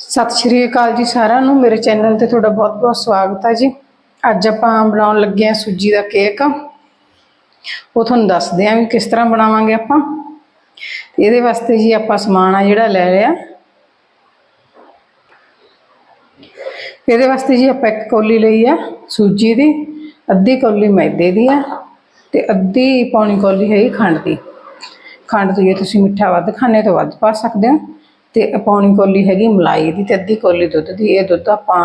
ਸਤਿ ਸ਼੍ਰੀ ਅਕਾਲ ਜੀ ਸਾਰਿਆਂ ਨੂੰ। ਮੇਰੇ ਚੈਨਲ ਤੇ ਤੁਹਾਡਾ ਬਹੁਤ-ਬਹੁਤ ਸਵਾਗਤ ਹੈ ਜੀ। ਅੱਜ ਆਪਾਂ ਬਣਾਉਣ ਲੱਗੇ ਹਾਂ ਸੂਜੀ ਦਾ ਕੇਕ। ਉਹ ਤੁਹਾਨੂੰ ਦੱਸਦੇ ਹਾਂ ਵੀ ਕਿਸ ਤਰ੍ਹਾਂ ਬਣਾਵਾਂਗੇ ਆਪਾਂ। ਇਹਦੇ ਵਾਸਤੇ ਜੀ ਆਪਾਂ ਸਮਾਨ ਆ ਜਿਹੜਾ ਲੈ ਲਿਆ। ਇਹਦੇ ਵਾਸਤੇ ਜੀ ਆਪਾਂ ਇੱਕ ਕੌਲੀ ਲਈ ਆ ਸੂਜੀ ਦੀ, ਅੱਧੀ ਕੌਲੀ ਮੈਦੇ ਦੀ ਆ ਤੇ ਅੱਧੀ ਪੌਣੀ ਕੌਲੀ ਹੈ ਖੰਡ ਦੀ। ਖੰਡ ਤੋਂ ਜੇ ਤੁਸੀਂ ਮਿੱਠਾ ਵੱਧ ਖਾਣੇ ਤੋਂ ਵੱਧ ਪਾ ਸਕਦੇ ਹੋ। ਤੇ ਪੌਣੀ ਕੋਲੀ ਹੈਗੀ ਮਲਾਈ ਦੀ ਤੇ ਅੱਧੀ ਕੋਲੀ ਦੁੱਧ ਦੀ। ਇਹ ਦੁੱਧ ਆਪਾਂ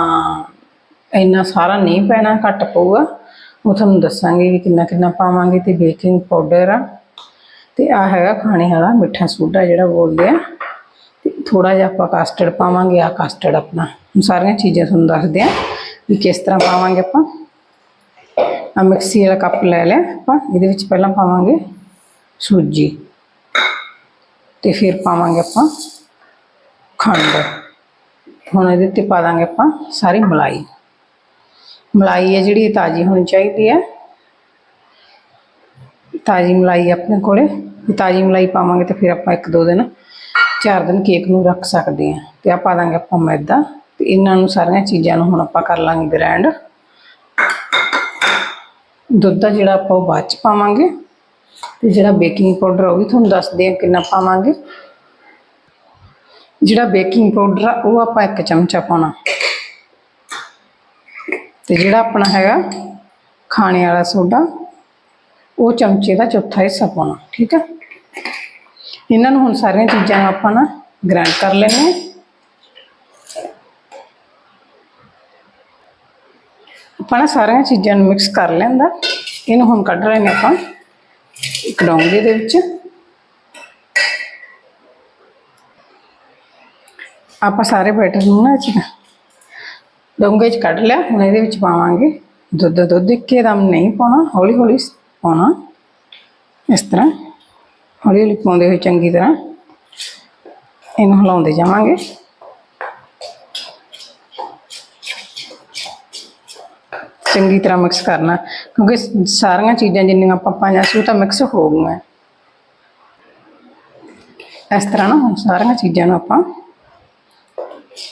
ਇੰਨਾ ਸਾਰਾ ਨਹੀਂ ਪੈਣਾ, ਘੱਟ ਪਊਗਾ। ਉਹ ਤੁਹਾਨੂੰ ਦੱਸਾਂਗੇ ਵੀ ਕਿੰਨਾ ਕਿੰਨਾ ਪਾਵਾਂਗੇ ਤੇ ਬੇਕਿੰਗ ਪਾਊਡਰ ਆ। ਤੇ ਆ ਹੈਗਾ ਖਾਣੇ ਵਾਲਾ ਮਿੱਠਾ ਸੋਡਾ ਜਿਹੜਾ ਬੋਲਦੇ ਆ। ਤੇ ਥੋੜਾ ਜਿਹਾ ਆਪਾਂ ਕਸਟਰਡ ਪਾਵਾਂਗੇ ਆ ਕਸਟਰਡ ਆਪਣਾ। ਹੁਣ ਸਾਰੀਆਂ ਚੀਜ਼ਾਂ ਤੁਹਾਨੂੰ ਦੱਸਦੇ ਆ ਵੀ ਕਿਸ ਤਰ੍ਹਾਂ ਪਾਵਾਂਗੇ ਆਪਾਂ। ਆ ਮਿਕਸੀ ਵਾਲਾ ਕੱਪ ਲੈ ਲਿਆ ਆਪਾਂ, ਇਹਦੇ ਵਿੱਚ ਪਹਿਲਾਂ ਪਾਵਾਂਗੇ ਸੂਜੀ। ਤੇ ਫਿਰ ਪਾਵਾਂਗੇ ਆਪਾਂ ਖੰਡ। ਹੁਣ ਇਹਦੇ ਤੇ ਪਾ ਦਾਂਗੇ ਆਪਾਂ ਸਾਰੀ ਮਲਾਈ। ਮਲਾਈ ਹੈ ਜਿਹੜੀ ਤਾਜ਼ੀ ਹੋਣੀ ਚਾਹੀਦੀ ਹੈ। ਤਾਜ਼ੀ ਮਲਾਈ ਆਪਣੇ ਕੋਲੇ। ਤਾਜ਼ੀ ਮਲਾਈ ਪਾਵਾਂਗੇ ਤੇ ਫਿਰ ਆਪਾਂ ਇੱਕ ਦੋ ਦਿਨ, ਚਾਰ ਦਿਨ ਕੇਕ ਨੂੰ ਰੱਖ ਸਕਦੇ ਹਾਂ। ਤੇ ਆ ਪਾ ਦਾਂਗੇ ਆਪਾਂ ਮੈਦਾ। ਤੇ ਇਹਨਾਂ ਨੂੰ ਸਾਰੀਆਂ ਚੀਜ਼ਾਂ ਨੂੰ ਹੁਣ ਆਪਾਂ ਕਰ ਲਾਂਗੇ ਗ੍ਰੈਂਡ। ਦੁੱਧ ਦਾ ਜਿਹੜਾ ਆਪਾਂ ਉਹ ਬਾਅਦ ਚ ਪਾਵਾਂਗੇ। ਤੇ ਜਿਹੜਾ ਬੇਕਿੰਗ ਪਾਊਡਰ ਉਹ ਵੀ ਤੁਹਾਨੂੰ ਦੱਸਦੇ ਆ ਕਿੰਨਾ ਪਾਵਾਂਗੇ। ਜਿਹੜਾ ਬੇਕਿੰਗ ਪਾਊਡਰ ਆ, ਉਹ ਆਪਾਂ ਇੱਕ ਚਮਚਾ ਪਾਉਣਾ। ਤੇ ਜਿਹੜਾ ਆਪਣਾ ਹੈਗਾ ਖਾਣੇ ਵਾਲਾ ਸੋਡਾ, ਉਹ ਚਮਚੇ ਦਾ ਚੌਥਾ ਹਿੱਸਾ ਪਾਉਣਾ, ਠੀਕ ਆ? ਇਹਨਾਂ ਨੂੰ ਹੁਣ ਸਾਰੀਆਂ ਚੀਜ਼ਾਂ ਨੂੰ ਆਪਾਂ ਨਾ ਗ੍ਰਾਈਂਡ ਕਰ ਲੈਣੇ ਆ ਆਪਾਂ ਨਾ ਸਾਰੀਆਂ ਚੀਜ਼ਾਂ ਨੂੰ ਮਿਕਸ ਕਰ ਲੈਂਦਾ। ਇਹਨੂੰ ਹੁਣ ਕੱਢ ਲੈਣੇ ਆਪਾਂ, ਇੱਕ ਡੋਂਗੇ ਦੇ ਵਿੱਚ। ਆਪਾਂ ਸਾਰੇ ਬੈਟਰ ਨੂੰ ਨਾ ਚ ਡੋਂਗੇ ਚ ਕੱਢ ਲਿਆ, ਹੁਣ ਇਹਦੇ ਵਿੱਚ ਪਾਵਾਂਗੇ ਦੁੱਧ। ਦੁੱਧ ਇੱਕੇ ਦਮ ਨਹੀਂ ਪਾਉਣਾ, ਹੌਲੀ ਹੌਲੀ ਪਾਉਣਾ। ਇਸ ਤਰ੍ਹਾਂ ਹੌਲੀ ਹੌਲੀ ਪਾਉਂਦੇ ਹੋਏ ਚੰਗੀ ਤਰ੍ਹਾਂ ਇਹਨੂੰ ਹਿਲਾਉਂਦੇ ਜਾਵਾਂਗੇ। ਚੰਗੀ ਤਰ੍ਹਾਂ ਮਿਕਸ ਕਰਨਾ, ਕਿਉਂਕਿ ਸਾਰੀਆਂ ਚੀਜ਼ਾਂ ਜਿੰਨੀਆਂ ਆਪਾਂ ਪਾਈਆਂ ਸੀ ਉਹ ਤਾਂ ਮਿਕਸ ਹੋ ਗਈਆਂ। ਇਸ ਤਰ੍ਹਾਂ ਨਾ ਸਾਰੀਆਂ ਚੀਜ਼ਾਂ ਨੂੰ ਆਪਾਂ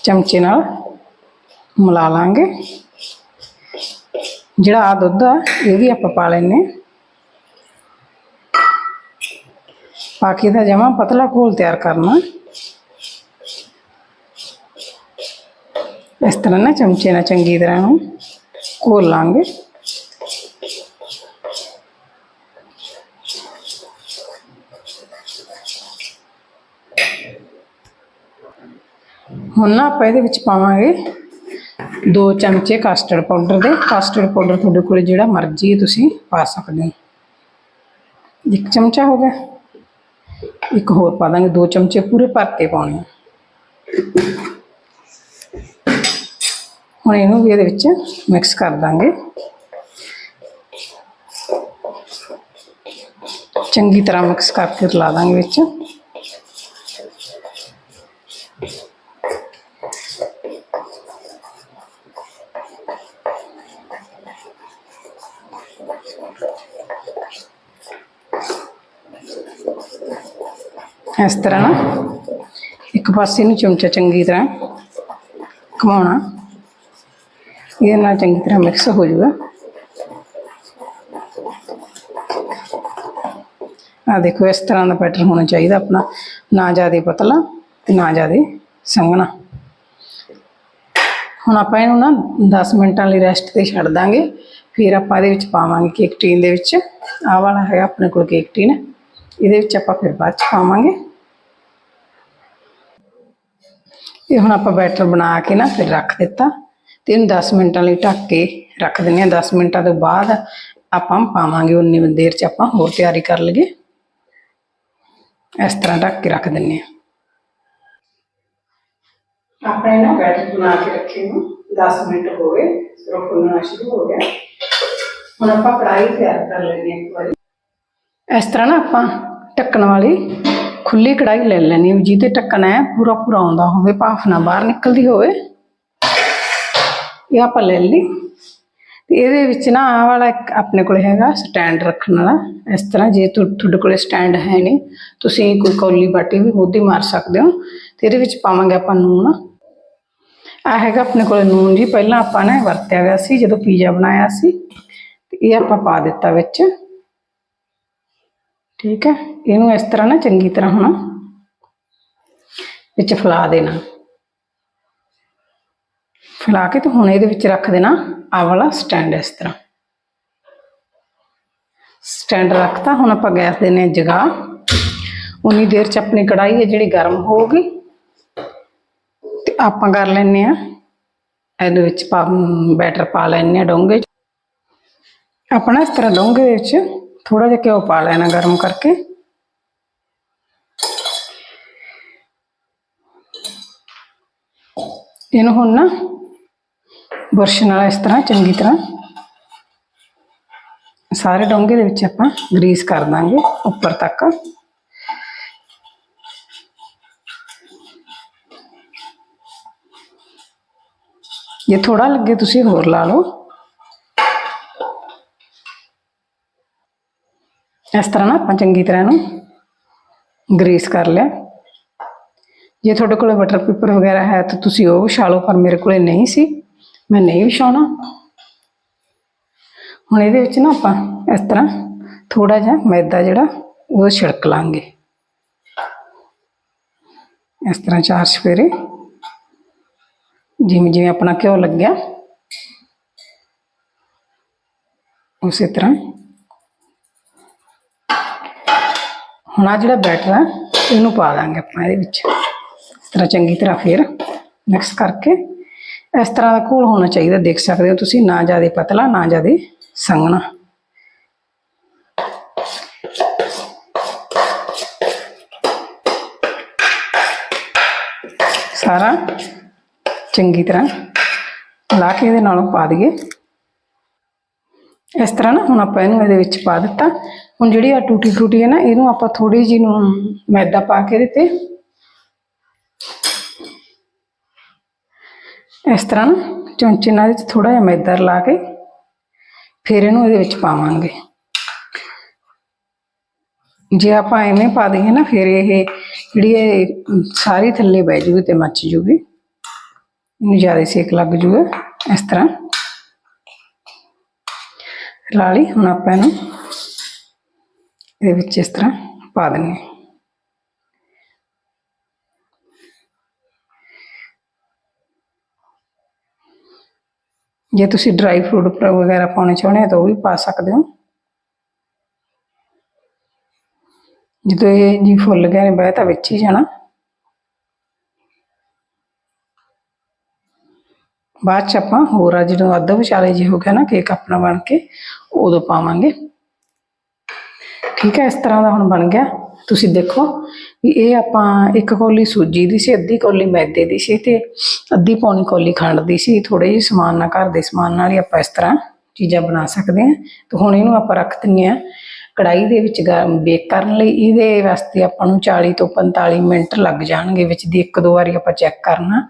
ਚਮਚੇ ਨਾਲ ਮਿਲਾ ਲਾਂਗੇ। ਜਿਹੜਾ ਆ ਦੁੱਧ ਆ, ਇਹ ਵੀ ਆਪਾਂ ਪਾ ਲੈਨੇ ਪਾ ਕੇ ਦਾ ਜਮਾ ਪਤਲਾ ਘੋਲ ਤਿਆਰ ਕਰਨਾ। ਇਸ ਤਰ੍ਹਾਂ ਨਾ ਚਮਚੇ ਨਾਲ ਚੰਗੀ ਤਰ੍ਹਾਂ ਨੂੰ ਘੋਲ ਲਾਂਗੇ। ਹੁਣ ਨਾ ਆਪਾਂ ਇਹਦੇ ਵਿੱਚ ਪਾਵਾਂਗੇ ਦੋ ਚਮਚੇ ਕਸਟਰਡ ਪਾਊਡਰ ਦੇ। ਕਸਟਰਡ ਪਾਊਡਰ ਤੁਹਾਡੇ ਕੋਲ ਜਿਹੜਾ ਮਰਜ਼ੀ ਤੁਸੀਂ ਪਾ ਸਕਦੇ ਹੋ। ਇੱਕ ਚਮਚਾ ਹੋ ਗਿਆ। ਇੱਕ ਹੋਰ ਪਾ ਦਾਂਗੇ। ਦੋ ਚਮਚੇ ਪੂਰੇ ਭਰ ਕੇ ਪਾਉਣੇ ਹੁਣ ਇਹਨੂੰ ਵੀ ਇਹਦੇ ਵਿੱਚ ਮਿਕਸ ਕਰ ਦਾਂਗੇ। ਚੰਗੀ ਤਰ੍ਹਾਂ ਮਿਕਸ ਕਰਕੇ ਰਲਾ ਦਾਂਗੇ ਵਿੱਚ। ਇਸ ਤਰ੍ਹਾਂ। ਨਾ ਇੱਕ ਪਾਸੇ ਨੂੰ ਚਮਚਾ ਚੰਗੀ ਤਰ੍ਹਾਂ ਘੁਮਾਉਣਾ। ਇਹਦੇ ਨਾਲ ਚੰਗੀ ਤਰ੍ਹਾਂ ਮਿਕਸ ਹੋ ਜਾਊਗਾ। ਆ ਦੇਖੋ, ਇਸ ਤਰ੍ਹਾਂ ਦਾ ਪੈਟਰਨ ਹੋਣਾ ਚਾਹੀਦਾ ਆਪਣਾ। ਨਾ ਜ਼ਿਆਦਾ ਪਤਲਾ ਤੇ ਨਾ ਜ਼ਿਆਦਾ ਸੰਘਣਾ। ਹੁਣ ਆਪਾਂ ਇਹਨੂੰ ਨਾ 10 ਮਿੰਟਾਂ ਲਈ ਰੈਸਟ ਤੇ ਛੱਡ ਦਾਂਗੇ। ਫਿਰ ਆਪਾਂ ਇਹਦੇ ਵਿੱਚ ਪਾਵਾਂਗੇ ਕੇਕ ਟੀਨ ਦੇ ਵਿੱਚ। ਆਹ ਵਾਲਾ ਹੈਗਾ ਆਪਣੇ ਕੋਲ ਕੇਕ ਟੀਨ ਇਹਦੇ ਵਿੱਚ ਆਪਾਂ ਫਿਰ ਬਾਅਦ ਚ ਪਾਵਾਂਗੇ। ਇਹ ਹੁਣ ਆਪਾਂ ਬੈਟਰ ਬਣਾ ਕੇ ਨਾ ਫਿਰ ਰੱਖ ਦਿੱਤਾ। ਤੇ ਇਹਨੂੰ 10 ਮਿੰਟਾਂ ਲਈ ਢੱਕ ਕੇ ਰੱਖ ਦਿੰਦੇ ਆ 10 ਮਿੰਟਾਂ ਤੋਂ ਬਾਅਦ ਆਪਾਂ ਪਾਵਾਂਗੇ ਉਨੀ ਦੇਰ ਚ ਆਪਾਂ ਹੋਰ ਤਿਆਰੀ ਕਰ ਲਈਏ। ਇਸ ਤਰ੍ਹਾਂ ਢੱਕ ਕੇ ਰੱਖ ਦਿੰਦੇ ਆ ਆਪਣੇ ਨਾ ਬੈਟਰ ਬਣਾ ਕੇ ਰੱਖੇ ਨੂੰ 10 ਮਿੰਟ ਹੋ ਗਏ। ਸਿਰਫ ਫੁੱਲਣਾ ਸ਼ੁਰੂ ਹੋ ਗਿਆ। ਹੁਣ ਆਪਾਂ ਕੜਾਈ ਤਿਆਰ ਕਰ ਲੈਣੀ ਇੱਕ ਵਾਰੀ। ਇਸ ਤਰ੍ਹਾਂ ਨਾ ਆਪਾਂ ਢੱਕਣ ਵਾਲੀ ਖੁੱਲੀ ਕੜਾਈ ਲੈ ਲੈਣੀ ਜਿਹਦੇ ਢੱਕਣ ਹੈ ਪੂਰਾ ਪੂਰਾ ਆਉਂਦਾ ਹੋਵੇ, ਭਾਫ ਨਾ ਬਾਹਰ ਨਿਕਲਦੀ ਹੋਵੇ। ਇਹ ਆਪਾਂ ਲੈ ਲਈ। ਤੇ ਇਹਦੇ ਵਿੱਚ ਨਾ ਆਹ ਵਾਲਾ ਇੱਕ ਆਪਣੇ ਕੋਲ ਹੈਗਾ ਸਟੈਂਡ ਰੱਖਣ ਵਾਲਾ। ਇਸ ਤਰ੍ਹਾਂ ਜੇ ਤੁਹਾਡੇ ਕੋਲ ਸਟੈਂਡ ਹੈ ਨਹੀਂ, ਤੁਸੀਂ ਕੋਈ ਕੌਲੀ ਬਾਟੀ ਵੀ ਮੋਦੀ ਮਾਰ ਸਕਦੇ ਹੋ। ਤੇ ਇਹਦੇ ਵਿੱਚ ਪਾਵਾਂਗੇ ਆਪਾਂ ਨੂਣ ਆ ਹੈਗਾ ਆਪਣੇ ਕੋਲ ਨੂਨ ਜੀ। ਪਹਿਲਾਂ ਆਪਾਂ ਨੇ ਵਰਤਿਆ ਹੋਇਆ ਸੀ, ਜਦੋਂ ਪੀਜ਼ਾ ਬਣਾਇਆ ਸੀ। ਤੇ ਇਹ ਆਪਾਂ ਪਾ ਦਿੱਤਾ ਵਿੱਚ। ਠੀਕ ਹੈ? ਇਹਨੂੰ ਇਸ ਤਰ੍ਹਾਂ ਨਾ ਚੰਗੀ ਤਰ੍ਹਾਂ ਹੁਣ ਵਿੱਚ ਫਲਾ ਦੇਣਾ। ਫਲਾ ਕੇ ਤੇ ਹੁਣ ਇਹਦੇ ਵਿੱਚ ਰੱਖ ਦੇਣਾ ਆ ਵਾਲਾ ਸਟੈਂਡ ਇਸ ਤਰ੍ਹਾਂ। ਸਟੈਂਡ ਰੱਖਤਾ, ਹੁਣ ਆਪਾਂ ਗੈਸ ਦੇਨੇ ਜਗਾ। ਉਨੀ ਦੇਰ ਚ ਆਪਣੀ ਕੜਾਈ ਹੈ ਜਿਹੜੀ ਗਰਮ ਹੋਊਗੀ। ਤੇ ਆਪਾਂ ਕਰ ਲੈਨੇ ਆ ਇਹਦੇ ਵਿੱਚ ਪਾ ਬੈਟਰ ਪਾ ਲੈਨੇ ਆ ਡੋਂਗੇ 'ਚ। ਆਪਣਾ ਇਸ ਤਰ੍ਹਾਂ ਡੋਂਗੇ ਦੇ ਵਿੱਚ ਥੋੜਾ ਜਿਹਾ ਘਿਓ ਪਾ ਲੈਣਾ ਗਰਮ ਕਰਕੇ ਇਹਨੂੰ ਹੁਣ ਨਾ ਬੁਰਸ਼ ਨਾਲ ਇਸ ਤਰ੍ਹਾਂ ਚੰਗੀ ਤਰ੍ਹਾਂ ਸਾਰੇ ਡੋਂਗੇ ਦੇ ਵਿੱਚ ਆਪਾਂ ਗਰੀਸ ਕਰ ਦਾਂਗੇ ਉੱਪਰ ਤੱਕ ਜੇ ਥੋੜਾ ਲੱਗੇ ਤੁਸੀਂ ਹੋਰ ਲਾ ਲਓ ਇਸ ਤਰ੍ਹਾਂ ਨਾ ਆਪਾਂ ਚੰਗੀ ਤਰ੍ਹਾਂ ਇਹਨੂੰ ਗਰੀਸ ਕਰ ਲਿਆ। ਜੇ ਤੁਹਾਡੇ ਕੋਲ ਬਟਰ ਪੇਪਰ ਵਗੈਰਾ ਹੈ ਤਾਂ ਤੁਸੀਂ ਉਹ ਵਿਛਾ ਲਓ, ਪਰ ਮੇਰੇ ਕੋਲੇ ਨਹੀਂ ਸੀ। ਮੈਂ ਨਹੀਂ ਵਿਛਾਉਣਾ ਹੁਣ ਇਹਦੇ ਵਿੱਚ ਨਾ ਆਪਾਂ ਇਸ ਤਰ੍ਹਾਂ ਥੋੜਾ ਜਿਹਾ ਮੈਦਾ ਜਿਹੜਾ, ਉਹ ਛਿੜਕ ਲਾਂਗੇ। ਇਸ ਤਰ੍ਹਾਂ ਚਾਰ ਸਫੇਰੇ ਜਿਵੇਂ ਜਿਵੇਂ ਆਪਣਾ ਘਿਓ ਲੱਗਿਆ, ਉਸੇ ਤਰ੍ਹਾਂ ਹੁਣ ਆ ਜਿਹੜਾ ਬੈਟਰ ਹੈ, ਇਹਨੂੰ ਪਾ ਦਾਂਗੇ ਆਪਾਂ ਇਹਦੇ ਵਿੱਚ। ਇਸ ਤਰ੍ਹਾਂ ਚੰਗੀ ਤਰ੍ਹਾਂ ਫੇਰ ਮਿਕਸ ਕਰਕੇ। ਇਸ ਤਰ੍ਹਾਂ ਦਾ ਘੋਲ ਹੋਣਾ ਚਾਹੀਦਾ, ਦੇਖ ਸਕਦੇ ਹੋ ਤੁਸੀਂ, ਨਾ ਜ਼ਿਆਦਾ ਪਤਲਾ, ਨਾ ਜ਼ਿਆਦਾ ਸੰਘਣਾ। ਸਾਰਾ ਚੰਗੀ ਤਰ੍ਹਾਂ ਲਾ ਕੇ ਇਹਦੇ ਨਾਲੋਂ ਪਾ ਦਈਏ। ਇਸ ਤਰ੍ਹਾਂ ਨਾ, ਹੁਣ ਆਪਾਂ ਇਹਨੂੰ ਇਹਦੇ ਵਿੱਚ ਪਾ ਦਿੱਤਾ। ਹੁਣ ਜਿਹੜੀ ਆ ਟੂਟੀ ਫਰੂਟੀ ਹੈ ਨਾ, ਇਹਨੂੰ ਆਪਾਂ ਥੋੜੀ ਜਿਹੀ ਨੂੰ ਮੈਦਾ ਪਾ ਕੇ ਦਿੱਤੇ ਇਸ ਤਰ੍ਹਾਂ ਨਾ ਚਮਚੇ ਨਾਲ ਇਹਦੇ ਥੋੜਾ ਜਿਹਾ ਮੈਦਾ ਲਾ ਕੇ ਫਿਰ ਇਹਨੂੰ ਇਹਦੇ ਵਿੱਚ ਪਾਵਾਂਗੇ। ਜੇ ਆਪਾਂ ਐਵੇਂ ਪਾ ਦਈਏ ਨਾ, ਫਿਰ ਇਹ ਜਿਹੜੀ ਇਹ ਸਾਰੀ ਥੱਲੇ ਬਹਿ ਜੂਗੀ ਤੇ ਮੱਚ ਜੂਗੀ। ਇਹਨੂੰ ਜ਼ਿਆਦਾ ਸੇਕ ਲੱਗ ਜੂਗਾ। ਇਸ ਤਰ੍ਹਾਂ। ਲਾ ਲਈ, ਹੁਣ ਆਪਾਂ ਇਹਨੂੰ ਇਹਦੇ ਵਿੱਚ ਇਸ ਤਰ੍ਹਾਂ ਪਾ ਦਿੰਦੇ ਜੇ ਤੁਸੀਂ ਡਰਾਈ ਫਰੂਟ ਵਗੈਰਾ ਪਾਉਣੇ ਚਾਹੁੰਦੇ ਹੋ ਤਾਂ ਉਹ ਵੀ ਪਾ ਸਕਦੇ ਹੋ। ਜਦੋਂ ਇਹ ਜੀ ਫੁੱਲ ਗਏ ਨੇ ਬਹਿ ਤਾਂ ਵਿੱਚ ਹੀ ਜਾਣਾ। ਬਾਅਦ ਚ ਆਪਾਂ ਹੋਰ ਆ, ਜਦੋਂ ਅੱਧਾ ਵਿਚਾਲੇ ਜੇ ਹੋ ਗਿਆ ਨਾ ਕੇਕ ਆਪਣਾ ਬਣ ਕੇ, ਉਦੋਂ ਪਾਵਾਂਗੇ। ਠੀਕ ਹੈ, ਇਸ ਤਰ੍ਹਾਂ ਦਾ ਹੁਣ ਬਣ ਗਿਆ। ਤੁਸੀਂ ਦੇਖੋ ਵੀ ਇਹ ਆਪਾਂ ਇੱਕ ਕੌਲੀ ਸੂਜੀ ਦੀ ਸੀ, ਅੱਧੀ ਕੌਲੀ ਮੈਦੇ ਦੀ ਸੀ ਤੇ ਅੱਧੀ ਪੌਣੀ ਕੌਲੀ ਖੰਡ ਦੀ ਸੀ। ਥੋੜੇ ਜਿਹੇ ਸਮਾਨ ਨਾਲ, ਘਰ ਦੇ ਸਮਾਨ ਨਾਲ ਹੀ ਆਪਾਂ ਇਸ ਤਰ੍ਹਾਂ ਚੀਜ਼ਾਂ ਬਣਾ ਸਕਦੇ ਹਾਂ। ਤੇ ਹੁਣ ਇਹਨੂੰ ਆਪਾਂ ਰੱਖ ਦਿੰਨੇ ਆ ਕੜਾਈ ਦੇ ਵਿੱਚ ਬੇਕ ਕਰਨ ਲਈ ਇਹਦੇ ਵਾਸਤੇ ਆਪਾਂ ਨੂੰ 40 ਤੋਂ 45 ਮਿੰਟ ਲੱਗ ਜਾਣਗੇ। ਵਿੱਚ ਦੀ ਇੱਕ ਦੋ ਵਾਰੀ ਆਪਾਂ ਚੈੱਕ ਕਰਨਾ।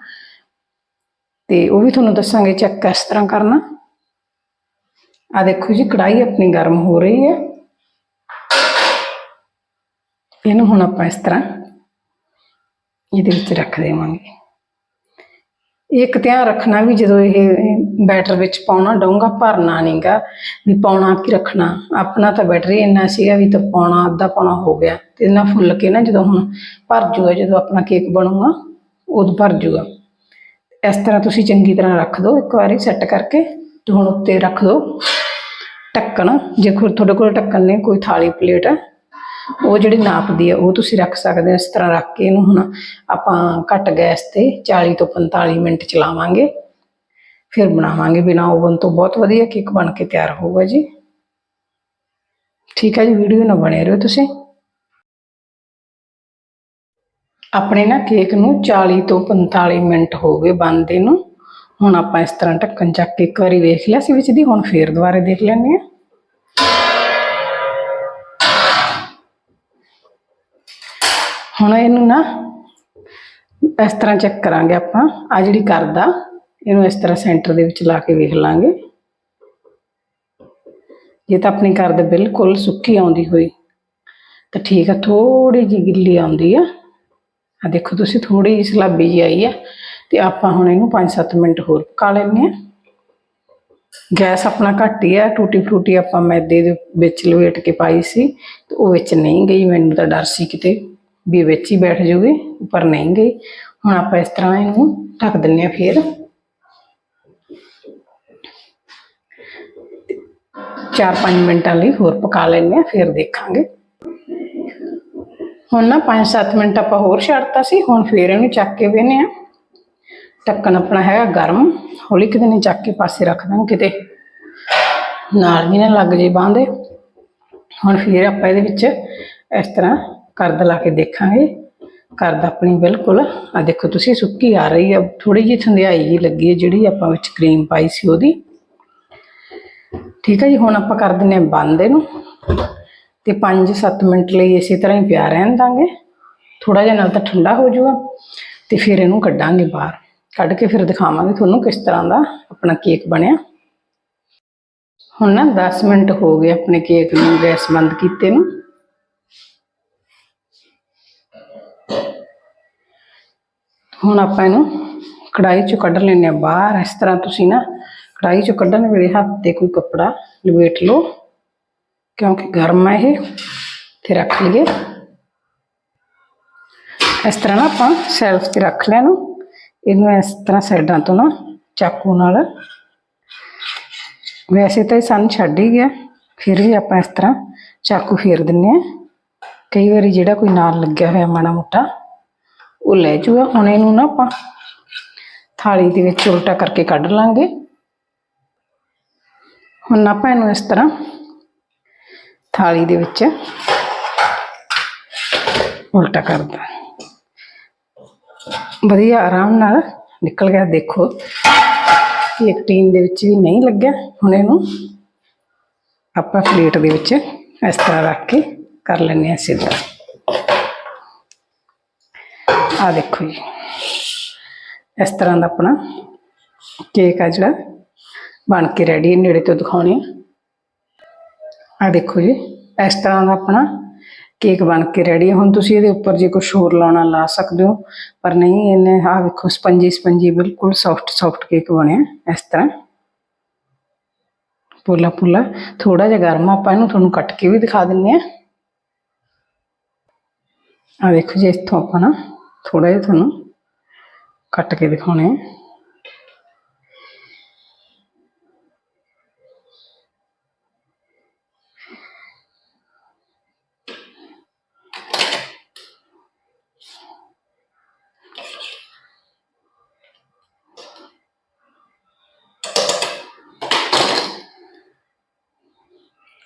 ਤੇ ਉਹ ਵੀ ਤੁਹਾਨੂੰ ਦੱਸਾਂਗੇ ਚੈੱਕ ਕਿਸ ਤਰ੍ਹਾਂ ਕਰਨਾ। ਆ ਦੇਖੋ ਜੀ ਕੜਾਈ ਆਪਣੀ ਗਰਮ ਹੋ ਰਹੀ ਹੈ। ਇਹਨੂੰ ਹੁਣ ਆਪਾਂ ਇਸ ਤਰ੍ਹਾਂ ਇਹਦੇ ਵਿੱਚ ਰੱਖ ਦੇਵਾਂਗੇ। ਇੱਕ ਧਿਆਨ ਰੱਖਣਾ ਵੀ ਜਦੋਂ ਇਹ ਬੈਟਰ ਵਿੱਚ ਪਾਉਣਾ ਡੋਂਗਾ ਭਰਨਾ ਨਹੀਂਗਾ ਵੀ ਪਾਉਣਾ ਕੀ ਰੱਖਣਾ। ਆਪਣਾ ਤਾਂ ਬੈਟਰ ਹੀ ਇੰਨਾ ਸੀਗਾ ਵੀ ਤਾਂ ਪਾਉਣਾ, ਅੱਧਾ ਪਾਉਣਾ ਹੋ ਗਿਆ। ਤੇ ਇਹਨਾਂ ਫੁੱਲ ਕੇ ਨਾ ਜਦੋਂ ਹੁਣ ਭਰ ਜੂਗਾ, ਜਦੋਂ ਆਪਣਾ ਕੇਕ ਬਣੂਗਾ ਉਦੋਂ ਭਰ ਜੂਗਾ। ਇਸ ਤਰ੍ਹਾਂ ਤੁਸੀਂ ਚੰਗੀ ਤਰ੍ਹਾਂ ਰੱਖ ਦਿਓ ਇੱਕ ਵਾਰੀ ਸੈੱਟ ਕਰਕੇ ਤੇ ਹੁਣ ਉੱਤੇ ਰੱਖ ਦਿਓ ਢੱਕਣ, ਜੇ ਕੋਈ ਤੁਹਾਡੇ ਕੋਲ ਢੱਕਣ ਨੇ, ਕੋਈ ਥਾਲੀ, ਪਲੇਟ ਹੈ ਉਹ ਜਿਹੜੀ ਨਾਪਦੀ ਹੈ ਉਹ ਤੁਸੀਂ ਰੱਖ ਸਕਦੇ ਹੋ ਇਸ ਤਰ੍ਹਾਂ ਰੱਖ ਕੇ ਇਹਨੂੰ ਹੁਣ ਆਪਾਂ ਘੱਟ ਗੈਸ ਤੇ 40 ਤੋਂ 45 ਮਿੰਟ ਚਲਾਵਾਂਗੇ। ਫਿਰ ਬਣਾਵਾਂਗੇ ਬਿਨਾ ਓਵਨ ਤੋਂ। ਬਹੁਤ ਵਧੀਆ ਕੇਕ ਬਣ ਕੇ ਤਿਆਰ ਹੋਊਗਾ ਜੀ। ਠੀਕ ਹੈ ਜੀ, ਵੀਡੀਓ ਨਾਲ ਬਣੇ ਰਹੋ ਤੁਸੀਂ। ਆਪਣੇ ਨਾ ਕੇਕ ਨੂੰ 40 ਤੋਂ 45 ਮਿੰਟ ਹੋ ਗਏ ਬਣਦੇ ਨੂੰ। ਹੁਣ ਆਪਾਂ ਇਸ ਤਰ੍ਹਾਂ ਢੱਕਣ ਚੱਕ ਕੇ ਇੱਕ ਵਾਰੀ ਵੇਖ ਲਿਆ ਸੀ ਵਿੱਚ ਦੀ, ਹੁਣ ਫੇਰ ਦੁਬਾਰਾ ਦੇਖ ਲੈਂਦੇ ਆ ਨਾ, ਇਸ ਤਰ੍ਹਾਂ ਚੈੱਕ ਕਰਾਂਗੇ ਆਪਾਂ। ਆ ਜਿਹੜੀ ਕਰਦਾ ਇਹਨੂੰ ਇਸ ਤਰ੍ਹਾਂ ਸੈਂਟਰ ਦੇ ਵਿੱਚ ਲਾ ਕੇ ਵੇਖ ਲਾਂਗੇ। ਜੇ ਤਾਂ ਆਪਣੀ ਕਰਦ ਬਿਲਕੁਲ ਸੁੱਕੀ ਆਉਂਦੀ ਹੋਈ, ਤਾਂ ਠੀਕ ਆ ਥੋੜੀ ਜਿਹੀ ਗਿੱਲੀ ਆਉਂਦੀ ਆ। ਆ ਦੇਖੋ ਤੁਸੀਂ ਥੋੜੀ ਜਿਹੀ ਸਲਾਬੀ ਜਿਹੀ ਆਈ ਆ, ਤੇ ਆਪਾਂ ਹੁਣ ਇਹਨੂੰ 5-7 ਮਿੰਟ ਹੋਰ ਪਕਾ ਲੈਂਦੇ ਆ। ਗੈਸ ਆਪਣਾ ਘੱਟ ਹੀ ਆ, ਟੂਟੀ ਫਰੂਟੀ ਆਪਾਂ ਮੈਦੇ ਦੇ ਵਿੱਚ ਲਵੇਟ ਕੇ ਪਾਈ ਸੀ, ਤੇ ਉਹ ਵਿੱਚ ਨਹੀਂ ਗਈ, ਮੈਨੂੰ ਤਾਂ ਡਰ ਸੀ ਕਿਤੇ। ਵੀ ਵਿੱਚ ਹੀ ਬੈਠ ਜੂਗੀ ਪਰ ਨਹੀਂ ਗਈ। ਹੁਣ ਆਪਾਂ ਇਸ ਤਰ੍ਹਾਂ ਇਹਨੂੰ ਢੱਕ ਦਿੰਨੇ ਆ ਫਿਰ। 4-5 ਮਿੰਟਾਂ ਲਈ ਹੋਰ ਪਕਾ ਲੈਂਦੇ ਆ ਫਿਰ ਦੇਖਾਂਗੇ। ਹੁਣ ਨਾ 5-7 ਮਿੰਟ ਆਪਾਂ ਹੋਰ ਛੱਡਤਾ ਸੀ, ਹੁਣ ਫੇਰ ਇਹਨੂੰ ਚੱਕ ਕੇ ਵੇਨੇ ਆ ਢੱਕਣ ਆਪਣਾ ਹੈਗਾ ਗਰਮ, ਹੌਲੀ ਕਿਤੇ ਨਹੀਂ ਚੱਕ ਕੇ ਪਾਸੇ ਰੱਖ ਦਾਂਗੇ ਕਿਤੇ। ਨਾਲ ਵੀ ਨਾ ਲੱਗ ਜੇ ਬਾਂਦੇ ਹੁਣ ਫਿਰ ਆਪਾਂ ਇਹਦੇ ਵਿੱਚ ਇਸ ਤਰ੍ਹਾਂ ਕਰਦ ਲਾ ਕੇ ਦੇਖਾਂਗੇ। ਕਰਦ ਆਪਣੀ ਬਿਲਕੁਲ ਆ ਦੇਖੋ ਤੁਸੀਂ ਸੁੱਕੀ ਆ ਰਹੀ ਆ ਥੋੜੀ ਜਿਹੀ ਥੰਧਿਆਈ ਜਿਹੀ ਲੱਗੀ ਹੈ ਜਿਹੜੀ ਆਪਾਂ ਵਿੱਚ ਕਰੀਮ ਪਾਈ ਸੀ ਉਹਦੀ। ਠੀਕ ਹੈ ਜੀ, ਹੁਣ ਆਪਾਂ ਕਰ ਦਿੰਨੇ ਆ ਬੰਦ ਇਹਨੂੰ। ਤੇ 5-7 ਮਿੰਟ ਲਈ ਇਸੇ ਤਰ੍ਹਾਂ ਹੀ ਪਿਆ ਰਹਿਣ ਦਾਂਗੇ। ਥੋੜਾ ਜਿਹਾ ਨਾਲ ਤਾਂ ਠੰਡਾ ਹੋ ਜਾਊਗਾ। ਤੇ ਫਿਰ ਇਹਨੂੰ ਕੱਢਾਂਗੇ ਬਾਹਰ। ਕੱਢ ਕੇ ਫਿਰ ਦਿਖਾਵਾਂਗੇ ਤੁਹਾਨੂੰ ਕਿਸ ਤਰ੍ਹਾਂ ਦਾ ਆਪਣਾ ਕੇਕ ਬਣਿਆ। ਹੁਣ ਨਾ 10 ਮਿੰਟ ਹੋ ਗਏ ਆਪਣੇ ਕੇਕ ਨੂੰ ਗੈਸ ਬੰਦ ਕੀਤੇ ਨੂੰ। ਹੁਣ ਆਪਾਂ ਇਹਨੂੰ ਕੜਾਈ ਚੋਂ ਕੱਢ ਲੈਂਦੇ ਆ ਬਾਹਰ। ਇਸ ਤਰ੍ਹਾਂ ਤੁਸੀਂ ਨਾ ਕੜਾਈ ਚੋਂ ਕੱਢਣ ਵੇਲੇ ਹੱਥ ਤੇ ਕੋਈ ਕੱਪੜਾ ਲਪੇਟ ਲਓ, ਕਿਉਂਕਿ ਗਰਮ ਹੈ ਇਹ, ਤੇ ਰੱਖ ਲਈਏ। ਇਸ ਤਰ੍ਹਾਂ ਨਾ ਆਪਾਂ ਸੈਲਫ ਤੇ ਰੱਖ ਲੈਣ ਨੂੰ ਇਹਨੂੰ ਇਸ ਤਰ੍ਹਾਂ ਸਾਈਡਾਂ ਤੋਂ ਨਾ ਚਾਕੂ ਨਾਲ। ਵੈਸੇ ਤਾਂ ਇਹ ਸਾਨੂੰ ਛੱਡ ਹੀ ਗਿਆ, ਫਿਰ ਵੀ ਆਪਾਂ ਇਸ ਤਰ੍ਹਾਂ ਚਾਕੂ ਫੇਰ ਦਿੰਨੇ ਆ ਕਈ ਵਾਰੀ ਜਿਹੜਾ ਕੋਈ ਨਾਲ ਲੱਗਿਆ ਹੋਇਆ ਮਾੜਾ ਮੋਟਾ ਉਹ ਲੈ ਜੂਗਾ, ਹੁਣ ਇਹਨੂੰ ਨਾ ਆਪਾਂ ਥਾਲੀ ਦੇ ਵਿੱਚ ਉਲਟਾ ਕਰਕੇ ਕੱਢ ਲਾਂਗੇ। ਹੁਣ ਆਪਾਂ ਇਹਨੂੰ ਇਸ ਤਰ੍ਹਾਂ ਥਾਲੀ ਦੇ ਵਿੱਚ ਉਲਟਾ ਕਰਦਾ ਵਧੀਆ ਆਰਾਮ ਨਾਲ ਨਿਕਲ ਗਿਆ। ਦੇਖੋ ਕਿ ਇੱਕ ਟੀਨ ਦੇ ਵਿੱਚ ਵੀ ਨਹੀਂ ਲੱਗਿਆ। ਹੁਣ ਇਹਨੂੰ ਆਪਾਂ ਪਲੇਟ ਦੇ ਵਿੱਚ ਇਸ ਤਰ੍ਹਾਂ ਰੱਖ ਕੇ ਕਰ ਲੈਂਦੇ ਹਾਂ ਸਿੱਧਾ। ਆ ਦੇਖੋ ਜੀ। ਇਸ ਤਰ੍ਹਾਂ ਦਾ ਆਪਣਾ ਕੇਕ ਆ ਜਿਹੜਾ। ਬਣ ਕੇ ਰੈਡੀ ਹੈ ਨੇੜੇ ਤੋਂ ਦਿਖਾਉਣੇ ਆ। ਦੇਖੋ ਜੀ, ਇਸ ਤਰ੍ਹਾਂ ਦਾ ਆਪਣਾ ਕੇਕ ਬਣ ਕੇ ਰੈਡੀ ਹੁਣ ਤੁਸੀਂ ਇਹਦੇ ਉੱਪਰ ਜੇ ਕੁਝ ਹੋਰ ਲਾਉਣਾ ਲਾ ਸਕਦੇ ਹੋ, ਪਰ ਨਹੀਂ, ਇਹਨੇ ਆ ਵੇਖੋ, ਸਪੰਜੀ ਸਪੰਜੀ ਬਿਲਕੁਲ ਸੌਫਟ ਸੌਫਟ ਕੇਕ ਬਣਿਆ ਇਸ ਤਰ੍ਹਾਂ। ਪੋਲਾ ਪੋਲਾ ਥੋੜਾ ਜਿਹਾ ਗਰਮ ਆਪਾਂ ਇਹਨੂੰ ਤੁਹਾਨੂੰ ਕੱਟ ਕੇ ਵੀ ਦਿਖਾ ਦਿੰਨੇ ਆ। ਆ ਵੇਖੋ ਜੀ, ਇੱਥੋਂ ਆਪਾਂ ਨਾ ਥੋੜਾ ਜਿਹਾ ਤੁਹਾਨੂੰ ਕੱਟ ਕੇ ਦਿਖਾਉਣੇ ਆ।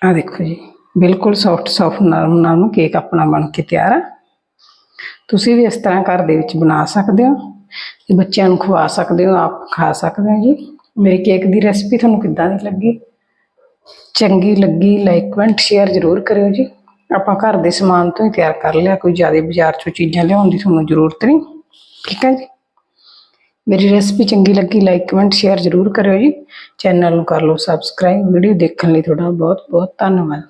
ਦੇਖੋ ਜੀ, ਬਿਲਕੁਲ ਸੌਫਟ ਸੌਫਟ ਨਰਮ ਨਰਮ ਕੇਕ ਆਪਣਾ ਬਣ ਕੇ ਤਿਆਰ ਆ। ਤੁਸੀਂ ਵੀ ਇਸ ਤਰ੍ਹਾਂ ਘਰ ਦੇ ਵਿੱਚ ਬਣਾ ਸਕਦੇ ਹੋ ਤੇ ਬੱਚਿਆਂ ਨੂੰ ਖਵਾ ਸਕਦੇ ਹੋ, ਆਪ ਖਾ ਸਕਦੇ ਹੋ ਜੀ। ਮੇਰੀ ਕੇਕ ਦੀ ਰੈਸਪੀ ਤੁਹਾਨੂੰ ਕਿੱਦਾਂ ਦੀ ਲੱਗੀ? ਚੰਗੀ ਲੱਗੀ ਲਾਈਕ ਕਮੈਂਟ ਸ਼ੇਅਰ ਜ਼ਰੂਰ ਕਰਿਓ ਜੀ। ਆਪਾਂ ਘਰ ਦੇ ਸਮਾਨ ਤੋਂ ਹੀ ਤਿਆਰ ਕਰ ਲਿਆ, ਕੋਈ ਜ਼ਿਆਦਾ ਬਾਜ਼ਾਰ ਚੋਂ ਚੀਜ਼ਾਂ ਲਿਆਉਣ ਦੀ ਤੁਹਾਨੂੰ ਜ਼ਰੂਰਤ ਨਹੀਂ। ਠੀਕ ਹੈ ਜੀ? ਮੇਰੀ ਰੈਸਪੀ ਚੰਗੀ ਲੱਗੀ ਲਾਈਕ ਕਮੈਂਟ ਸ਼ੇਅਰ ਜ਼ਰੂਰ ਕਰਿਓ ਜੀ। ਚੈਨਲ ਨੂੰ ਕਰ ਲਓ ਸਬਸਕ੍ਰਾਈਬ ਵੀਡੀਓ ਦੇਖਣ ਲਈ ਤੁਹਾਡਾ ਬਹੁਤ ਬਹੁਤ ਧੰਨਵਾਦ।